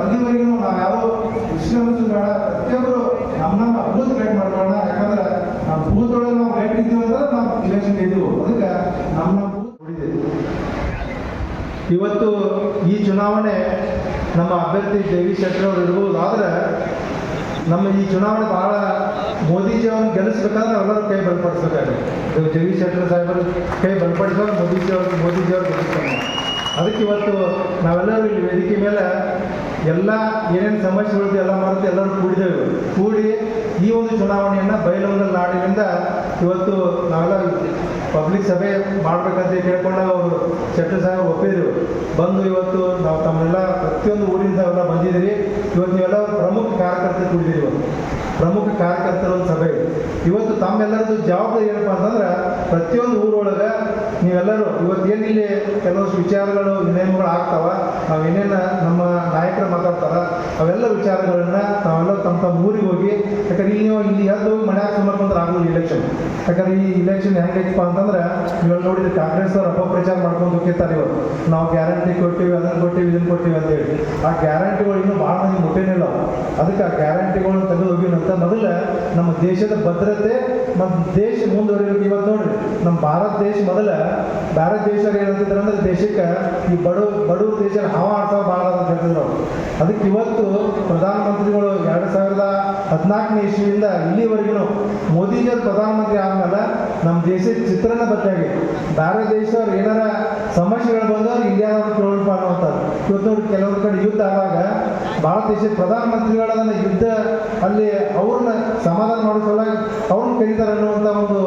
ಅಲ್ಲಿವರೆಗೂ ಬೇಡ, ಪ್ರತಿಯೊಬ್ಬರು ನಾವು ನಾವು ನಾವು ಇವತ್ತು ಈ ಚುನಾವಣೆ ನಮ್ಮ ಅಭ್ಯರ್ಥಿ ದೇವಿ ಶೆಟ್ಟರ್ ಅವರು ಇರ್ಬೋದು. ಆದ್ರೆ ನಮ್ಮ ಈ ಚುನಾವಣೆ ಬಹಳ ಮೋದಿಜಿ ಅವ್ರನ್ನ ಗೆಲ್ಲಿಸ್ಬೇಕಾದ್ರೆ ಎಲ್ಲರೂ ಕೈ ಬಲಪಡಿಸ್ಬೇಕಾಗುತ್ತೆ. ದೇವಿ ಶೆಟ್ಟರ್ ಸಾಹೇಬರು ಕೈ ಬಲಪಡಿಸೋರು ಮೋದಿಜಿ ಅವ್ರಿಗೆ ಮೋದಿಜಿ ಅವ್ರು ಗೆಲ್ಲಿಸ್ತಾರೆ. ಅದಕ್ಕೆ ಇವತ್ತು ನಾವೆಲ್ಲರೂ ಇಲ್ಲಿ ವೇದಿಕೆ ಮೇಲೆ ಎಲ್ಲ ಏನೇನು ಸಮಸ್ಯೆಗಳಿದೆ ಎಲ್ಲ ಮರೆತು ಎಲ್ಲರೂ ಕೂಡಿದೆವು ಕೂಡಿ ಈ ಒಂದು ಚುನಾವಣೆಯನ್ನು ಬಯಲುವಂಗಲ್ ನಾಡಿನಿಂದ ಇವತ್ತು ನಾವೆಲ್ಲ ಪಬ್ಲಿಕ್ ಸಭೆ ಮಾಡಬೇಕಂತ ಕೇಳ್ಕೊಂಡಾಗ ಅವರು ಶೆಟ್ಟರ್ ಸಾಹೇಬ್ ಒಪ್ಪಿದ್ರು. ಬಂದು ಇವತ್ತು ನಾವು ತಮ್ಮೆಲ್ಲ ಪ್ರತಿಯೊಂದು ಊರಿಂದ ಎಲ್ಲ ಬಂದಿದ್ದೀರಿ. ಇವತ್ತು ನೀವೆಲ್ಲ ಪ್ರಮುಖ ಕಾರ್ಯಕರ್ತರು ಕೂಡಿದ್ದೀರಿ ಇವತ್ತು. ಪ್ರಮುಖ ಕಾರ್ಯಕರ್ತರ ಒಂದು ಸಭೆ. ಇವತ್ತು ತಮ್ಮೆಲ್ಲರದ್ದು ಜವಾಬ್ದಾರಿ ಏನಪ್ಪ ಅಂತಂದ್ರೆ, ಪ್ರತಿಯೊಂದು ಊರೊಳಗೆ ನೀವೆಲ್ಲರೂ ಇವತ್ತು ಏನಿಲ್ಲಿ ಕೆಲವಷ್ಟು ವಿಚಾರಗಳು ನಿಯಮಗಳು ಆಗ್ತಾವ, ನಾವು ನಮ್ಮ ನಾಯಕರು ಮಾತಾಡ್ತಾರ? ಅವೆಲ್ಲ ವಿಚಾರಗಳನ್ನ ನಾವೆಲ್ಲ ತಮ್ಮ ತಮ್ಮ ಊರಿಗೆ ಹೋಗಿ, ಯಾಕಂದ್ರೆ ಇಲ್ಲಿ ಇಲ್ಲಿ ಎದ್ದು ಮನೆ ಮನ್ಯಾಗ ಮಾಡ್ಕೊಂಡ್ರೆ ಆಗೋದು ಇಲೆಕ್ಷನ್ ಯಾಕಂದ್ರೆ ಈ ಇಲೆಕ್ಷನ್ ಹೆಂಗೈತಪ್ಪ ಅಂತಂದ್ರೆ, ಇವಾಗ ನೋಡಿದ್ರೆ ಕಾಂಗ್ರೆಸ್ ಅವ್ರು ಅಪಪ್ರಚಾರ ಮಾಡ್ಕೊಂಡು ಹೋಗಿರ್ತಾರೆ ಇವರು. ನಾವು ಗ್ಯಾರಂಟಿ ಕೊಟ್ಟಿವಿ, ಅದನ್ನು ಕೊಟ್ಟಿವಿ, ಇದನ್ನು ಕೊಟ್ಟಿವಿ ಅಂತೇಳಿ ಆ ಗ್ಯಾರಂಟಿಗಳು ಇನ್ನೂ ಭಾಳ ಮಂದಿ ಮುಟ್ಟೇನಿಲ್ಲ. ಅದಕ್ಕೆ ಆ ಗ್ಯಾರಂಟಿಗಳನ್ನ ತೆಗೆದು ಹೋಗಿನಂತ ಮೊದಲ ನಮ್ಮ ದೇಶದ ಭದ್ರತೆ ನಮ್ಮ ದೇಶ ಮುಂದುವರಿಯೋದು ಇವತ್ತು ನೋಡ್ರಿ. ನಮ್ಮ ಭಾರತ ದೇಶ ಮೊದಲ ಭಾರತ ದೇಶ ಏನಂತಿದ್ರು ಅಂದ್ರೆ ದೇಶಕ್ಕೆ ಈ ಬಡ ಬಡವ್ರ ದೇಶ ಹವಾ ಆಡ್ತಾವ ಭಾಳ ಅಂತ ಹೇಳ್ತಿದ್ರು. ಅದಕ್ಕೆ ಇವತ್ತು ಪ್ರಧಾನಮಂತ್ರಿಗಳು ಎರಡು ಸಾವಿರದ ಹದಿನಾಲ್ಕನೇ ಇಸ್ವಿಯಿಂದ ಇಲ್ಲಿವರೆಗೂ ಮೋದಿಜಿಯವರು ಪ್ರಧಾನಮಂತ್ರಿ ಆದ್ಮೇಲೆ ನಮ್ಮ ದೇಶದ ಚಿತ್ರಣ ಬದಲಾಗಿದೆ ಬೇರೆ ದೇಶದವ್ರು ಏನಾರ ಸಮಸ್ಯೆಗಳು ಬಂದವ್ರು ಇಂಡಿಯಾದವ್ರು ಕೇಳಪ್ಪ ಅನ್ನುವಂಥದ್ದು. ಇವತ್ತು ಕೆಲವೊಂದು ಕಡೆ ಯುದ್ಧ ಆದಾಗ ಭಾರತ ದೇಶದ ಪ್ರಧಾನಮಂತ್ರಿಗಳನ್ನ ಯುದ್ಧ ಅಲ್ಲಿ ಅವ್ರನ್ನ ಸಮಾಧಾನ ಮಾಡೋ ಅವ್ರನ್ನ ಕರೀತಾರೆ ಅನ್ನುವಂಥ ಒಂದು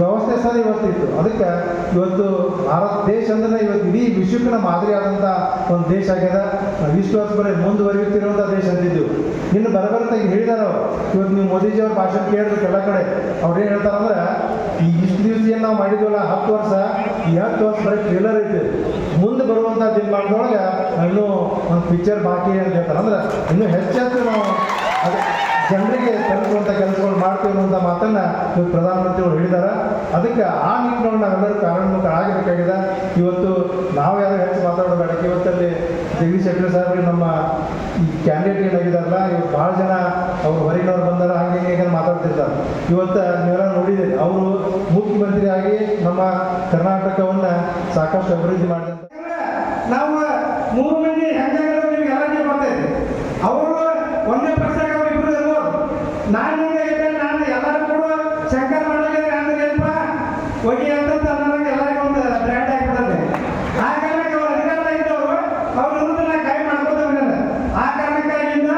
ವ್ಯವಸ್ಥೆ ಸಹ ಇವತ್ತಿತ್ತು. ಅದಕ್ಕೆ ಇವತ್ತು ಭಾರತ ದೇಶ ಅಂದ್ರೆ ಇವತ್ತು ಇಡೀ ವಿಶ್ವಕ್ಕೆ ಮಾದರಿ ಆದಂಥ ಒಂದು ದೇಶ ಆಗ್ಯದ ನಾವು ವರ್ಷ ಮುಂದುವರಿಯುತ್ತಿರುವಂಥ ದೇಶ ಅಂತಿದ್ದು ಇನ್ನು ಬರಬರ್ತಾ ಈಗ ಹೇಳಿದಾರೆ ಅವರು. ಇವತ್ತು ನೀವು ಮೋದಿಜಿ ಅವ್ರ ಭಾಷಣ ಕೇಳಿದ್ರು ಎಲ್ಲ ಕಡೆ ಅವ್ರು ಏನು ಹೇಳ್ತಾರಂದ್ರೆ ಈ ಇಷ್ಟು ದಿವಸ ಏನು ನಾವು ಮಾಡಿದ್ವಲ್ಲ ಹತ್ತು ವರ್ಷ, ಈ ಹತ್ತು ವರ್ಷ ಬರೀ ಟ್ರೇಲರ್ ಐತೆ. ಮುಂದೆ ಬರುವಂಥ ದಿನಮಾನದೊಳಗೆ ಇನ್ನೂ ಒಂದು ಪಿಕ್ಚರ್ ಬಾಕಿ ಅಂತ ಹೇಳ್ತಾರೆ. ಅಂದ್ರೆ ಇನ್ನೂ ಹೆಚ್ಚೆಚ್ಚು ನಾವು ಜನರಿಗೆ ತಲುಪುವಂಥ ಕೆಲಸಗಳು ಮಾಡ್ತೀವಿ ಅನ್ನುವಂಥ ಮಾತನ್ನು ಇವತ್ತು ಪ್ರಧಾನಮಂತ್ರಿಗಳು ಹೇಳಿದ್ದಾರೆ ಅದಕ್ಕೆ ಆ ನಿಟ್ಟಿನೊಳಗೆ ನಾವೆಲ್ಲರೂ ಕಾರಣಾಗಬೇಕಾಗಿದೆ ಇವತ್ತು ನಾವು ಯಾರು ಹೆಚ್ಚು ಮಾತಾಡೋದು ಬೇಡ ಇವತ್ತಲ್ಲಿ ಜಗದೀಶ್ ಶೆಟ್ಟರ್ ಸಾಹೇಬ್ರಿಗೆ ನಮ್ಮ ಈ ಕ್ಯಾಂಡಿಡೇಟ್ ಏನಾಗಿದಾರಲ್ಲ ಇವತ್ತು ಭಾಳ ಜನ ಅವ್ರು ಹೊರಗಿನವ್ರು ಬಂದಾರ, ಹಾಗೆ ಹಿಂಗೆ ಹಿಂಗೆ ಮಾತಾಡ್ತಿರ್ತಾರೆ. ಇವತ್ತು ನೀವೆಲ್ಲ ನೋಡಿದ್ದೀರಿ, ಅವರು ಮುಖ್ಯಮಂತ್ರಿಯಾಗಿ ನಮ್ಮ ಕರ್ನಾಟಕವನ್ನು ಸಾಕಷ್ಟು ಅಭಿವೃದ್ಧಿ ಮಾಡಿದಂಥ ನಾವು ಮೂರು ಮಂದಿ ಹೆಂಗಾಗಿರೋದು ನಿಮ್ಗೆ ಎಲ್ಲ ಬರ್ತೈತಿ ಅವರು ಒಂದೇ ಪಕ್ಷದಾಗ ಅವ್ರು ಇಬ್ರು ಇರ್ಬೋದು ನಾನು ಇದ್ದೆ ನಾನು ಎಲ್ಲರೂ ಕೂಡ ಶಂಕರ್ ಮಾಡಲಿಕ್ಕೆ ಅಂದ್ರೆ ಏನಪ್ಪ ಹೋಗಿ ಅಂತ ಅನ್ನೋರಿಗೆ ಎಲ್ಲರಿಗೂ ಒಂದು ಬ್ರ್ಯಾಂಡ್ ಆಗಿಬಿಡುತ್ತೆ ಆ ಕಾರಣಕ್ಕೆ ಅವ್ರು ಅಧಿಕಾರದಾಗಿದ್ದವರು ಅವ್ರ ವಿರುದ್ಧ ನಾ ಕೈ ಮಾಡ್ಕೋತ ಬಂದಿಲ್ಲ ಆ ಕಾರಣಕ್ಕಾಗಿಂದ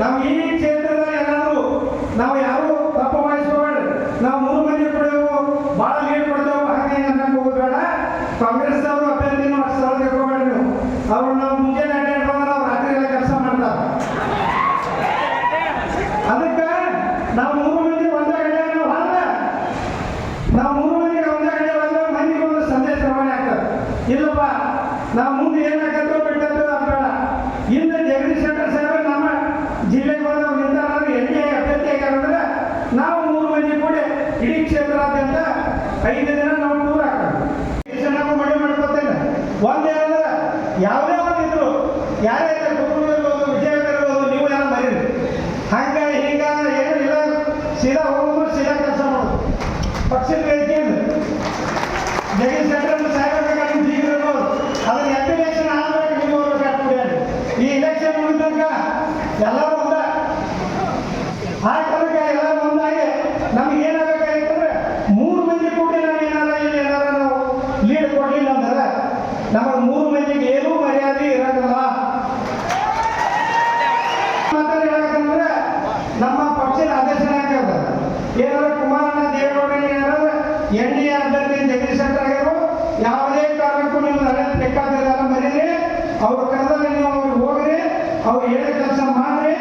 ನಾವು ಈ ಕ್ಷೇತ್ರದಲ್ಲಿ ಎಲ್ಲಾದರೂ ನಾವು ಯಾರು ತಪ್ಪು ವಹಿಸ್ಕೋಬೇಡ್ರಿ ನಾವು ಮೂರು ಮಂದಿ ಕೂಡ ಭಾಳ ಲೀಡ್ ಕೊಡ್ತೇವೆ ಹಾಗೆ ಹಿಂಗೆ ಅನ್ನಕ್ಕೆ ಹೋಗೋದು ಬೇಡ ಕಾಂಗ್ರೆಸ್ ಅವರು ಅಭ್ಯರ್ಥಿನ ಅಷ್ಟು ಸರಳ ತಿಳ್ಕೊಬೇಡ್ರಿ ನೀವು ಅವ್ರು ನಾವು ಮುಂಜಾನೆ ಅಡ್ಡಾಡ್ ಬಂದ್ರೆ ಅವ್ರು ರಾತ್ರಿ ಎಲ್ಲ ಕೆಲಸ ಮಾಡ್ತಾರೆ ಅದಕ್ಕೆ ನಾವು ಮೂರು ಮಂದಿ ಒಂದೇ ಕಡೆ ನಾವು ಅಲ್ಲ ನಾವು ಮೂರು ಮಂದಿ ಒಂದೇ ಕಡೆ ಬಂದ್ರೆ ಮಂದಿಗೆ ಒಂದು ಸಂದೇಶ ರವಾನೆ ಆಗ್ತದೆ ಇಲ್ಲಪ್ಪ ನಾವು ಮುಂದೆ ಏನಾಗತ್ತೋ ಬಿಟ್ಟದ್ದು ಅದು ಬೇಡ ಹಿಂದೆ ಜಗದೀಶ್ ಶೆಟ್ಟರ್ ಸಾಹೇಬ್ ನಮ್ಮ ಜಿಲ್ಲೆಗೆ ಬಂದವ್ರು ನಿಂತಾರ ಎನ್ ಡಿ ಎ ಅಭ್ಯರ್ಥಿ ಆಗ್ಯಾರಂದ್ರೆ ನಾವು ಮೂರು ಮಂದಿ ಕೂಡ ಇಡೀ ಕ್ಷೇತ್ರಾದ್ಯಂತ ಐದು ದಿನ ನಾವು ಟೂರ್ ಹಾಕ್ತೀವಿ ನಾವು ಮಳೆ ಮಾಡ್ಕೋತೇನೆ. ಒಂದೇ ಅಲ್ಲ, ಯಾವುದೇ ಒಂದು ಯಾರೇ ಕುಟುಂಬ ಇರ್ಬೋದು ಇರ್ಬೋದು ನೀವು ಯಾರು ಮರೀರಿ. ಹಂಗ ಹೀಗ ಏನು ಇಲ್ಲ ಸೀದಾ ಹೋಗೋದು, ಸೀದಾ ಕೆಲಸ ಮಾಡೋದು. ಪಕ್ಷದ ವೇದಿಕೆ ಜಗನ್ ಶೆಟ್ಟರ್ ಸಾಹೇಬ್ ನಿಮ್ಮ ಜೀವ ಇರ್ಬೋದು ಅದನ್ನ ಅಪ್ಲಿಕೇಶನ್ ಆದ್ಮೇಲೆ ನೀವು ಹೋಗ್ಬೇಕಾಗ್ತದೆ ಈ ಇಲೆಕ್ಷನ್ ಮುಗಿದಂಗ ಎಲ್ಲರೂ ಒಂದ ಆ ಕಾರಣಕ್ಕೆ ಎಲ್ಲರೂ ಒಂದಾಗಿ ನಮ್ಗೆ ಏನಾಗಬೇಕಾಗಿತ್ತಂದ್ರೆ ಮೂರು ಮಂದಿ ಕೂಡಿ ನಾವು ಏನಾರ ಇಲ್ಲಿ ಏನಾರ ನಾವು ಲೀಡ್ ಕೊಡ್ಲಿಲ್ಲ ಅಂದ್ರೆ ನಮಗೆ ಮೂರು ಮಂದಿಗೆ ಏನೂ ಮರ್ಯಾದೆ ಇರೋದಿಲ್ಲ ಮಾತಾಡಿ ಹೇಳಕಂದ್ರೆ ನಮ್ಮ ಪಕ್ಷದ ಆದೇಶ ಆಗ್ಯದ ಏನಾದ್ರು ಕುಮಾರಣ್ಣ ದೇವೇಗೌಡ ಏನಾದ್ರು ಎನ್ ಡಿ ಎ ಅಭ್ಯರ್ಥಿ ಜಗದೀಶ್ ಶೆಟ್ಟರ್ ಆಗ್ಯಾರು ಯಾವುದೇ ಕಾರಣಕ್ಕೂ ನೀವು ನಡೆಯೋದು ಬೇಕಾದಿಲ್ಲ ಮರೀರಿ ಅವ್ರ ಕರೆದಲ್ಲಿ ನೀವು ಅವ್ರಿಗೆ ಹೋಗ್ರಿ ಅವ್ರು ಹೇಳೋ ಕೆಲಸ ಮಾಡ್ರಿ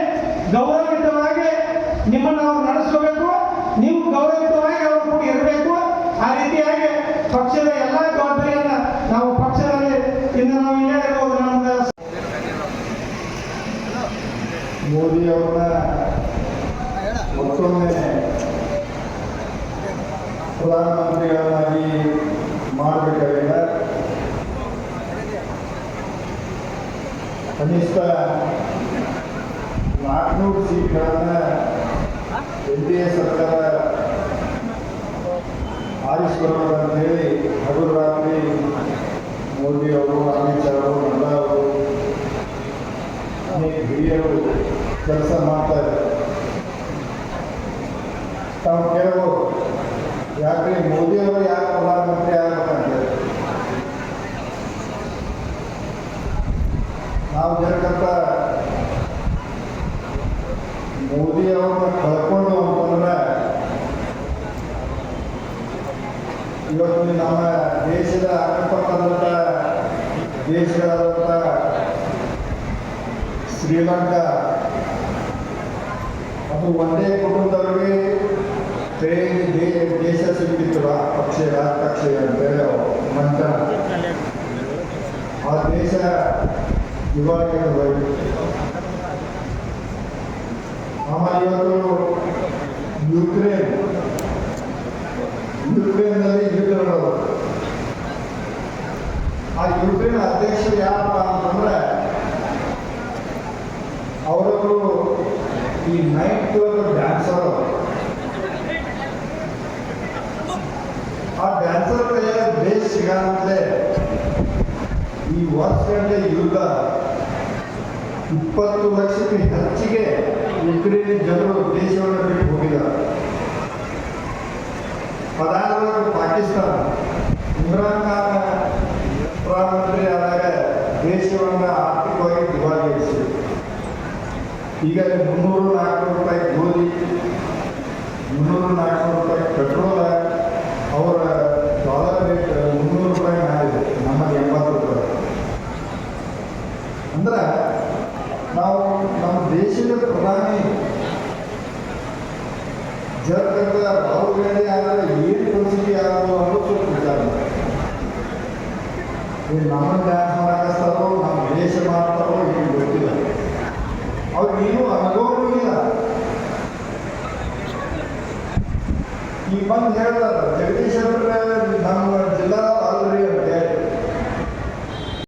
ಗೌರವಯುತವಾಗಿ ನಿಮ್ಮನ್ನು ಅವ್ರು ನಡೆಸ್ಕೋಬೇಕು, ನೀವು ಗೌರವಯುತವಾಗಿ ಅವ್ರ ಕೂಡ ಇರಬೇಕು. ಆ ರೀತಿಯಾಗಿ ಪಕ್ಷದ ಎಲ್ಲ ಜವಾಬ್ದಾರಿಯನ್ನ ನಾವು ಪಕ್ಷದಲ್ಲಿ ಇನ್ನು ನಾವು ಇಲ್ಲೇ ಇರಬಹುದು ನಮ್ದು ಮೋದಿ ಅವರ ಮತ್ತೊಮ್ಮೆ ಪ್ರಧಾನಮಂತ್ರಿಗಳನ್ನಾಗಿ ಮಾಡಬೇಕಾಗಿಲ್ಲ ಕನಿಷ್ಠ ನಾಲ್ಕುನೂರು ಸೀಟ್ಗಳನ್ನು ಎ ಸರ್ಕಾರ ಆರಿಸಿಕೊಳ್ಳೋಣ ಅಂತೇಳಿ ಹಗಲು ರಾತ್ರಿ ಮೋದಿ ಅವರು, ಅಮಿತ್ ಶಾ ಅವರು, ನಡ್ಡಾ ಅವರು, ಅನೇಕ ಹಿರಿಯರು ಕೆಲಸ ಮಾಡ್ತಾ ಇದ್ದಾರೆ. ತಾವು ಕೇಳಬಹುದು ಯಾಕೆ ಮೋದಿ ಅವರು ಯಾಕೆ ಪ್ರಧಾನಮಂತ್ರಿ ಆಗ್ಬೇಕಂತ ನಾವು ಮೋದಿ ಅವ್ರನ್ನ ಕಳ್ಕೊಂಡು ಅಂತಂದ್ರೆ ಇವತ್ತು ನಮ್ಮ ದೇಶದ ಅಕ್ಕಪಕ್ಕದಂಥ ದೇಶಗಳಾದಂಥ ಶ್ರೀಲಂಕಾ, ಅದು ಒಂದೇ ಕುಟುಂಬದವರಿಗೆ ದೇ, ದೇಶ ರಾ- ಪಕ್ಷ ರಾಜಪಕ್ಷ ಬೇರೆ ಅವ್ರು ಆ ದೇಶ ಇವಾಗ ಆಮೇಲೆ ಇವತ್ತು ಅವರವರು ಈ ನೈಟ್ ಕ್ಲಬ್ ಡ್ಯಾನ್ಸರ್ ಆ ಡ್ಯಾನ್ಸರ್ ಕೈಯಾಗ ಬೇಸ್ ಸಿಗಂತಲೇ ಈ ವರ್ಷಗಂಟೆ ಯುದ್ಧ ಇಪ್ಪತ್ತು ಲಕ್ಷಕ್ಕೆ ಹೆಚ್ಚಿಗೆ ಯುಕ್ರೇನ್ ಜನರು ದೇಶವನ್ನು ಬಿಟ್ಟು ಹೋಗಿದ್ದಾರೆ. ಅದಾದ ಪಾಕಿಸ್ತಾನ ಇಮ್ರಾನ್ ಖಾನ್ ಪ್ರಧಾನಮಂತ್ರಿ ಆದಾಗ ದೇಶವನ್ನು ಈಗ ಮುನ್ನೂರು ನಾಲ್ಕು ರೂಪಾಯಿ ಗೋಧಿ, ಮುನ್ನೂರು ನಾಲ್ಕು ರೂಪಾಯಿ ಪೆಟ್ರೋಲ್, ಅವರ ಡಾಲರ್ ರೇಟ್ ಮುನ್ನೂರು ರೂಪಾಯಿ ಮಾಡಿದೆ ನಮ್ಮಲ್ಲಿ ಎಂಬತ್ತು ರೂಪಾಯಿ ಅಂದ್ರೆ ನಾವು ನಮ್ಮ ದೇಶದ ಪ್ರಧಾನಿ ಜಗತ್ತ ರಾಹುಲ್ ಗಾಂಧಿ ಆದರೆ ಏನು ಪರಿಸ್ಥಿತಿ ಆಗೋದು ಅನ್ನೋದು ಸ್ವಲ್ಪ ವಿಚಾರ ಮಾಡಿ. ಈ ನಮ್ಮ ಡ್ಯಾನ್ಸ್ ಮಾಡಕ್ಕಾಗ್ತಾರೋ ನಮ್ಮ ದೇಶ ಮಾಡ್ತಾರೋ ಏನು ಗೊತ್ತಿಲ್ಲ ಅವ್ರಿಗೆ ಏನೂ ಅನುಭವನೂ ಇಲ್ಲ ಈ ಬಂದು ಹೇಳ್ತಾರೆ ಜಗದೀಶ್ ಅವರು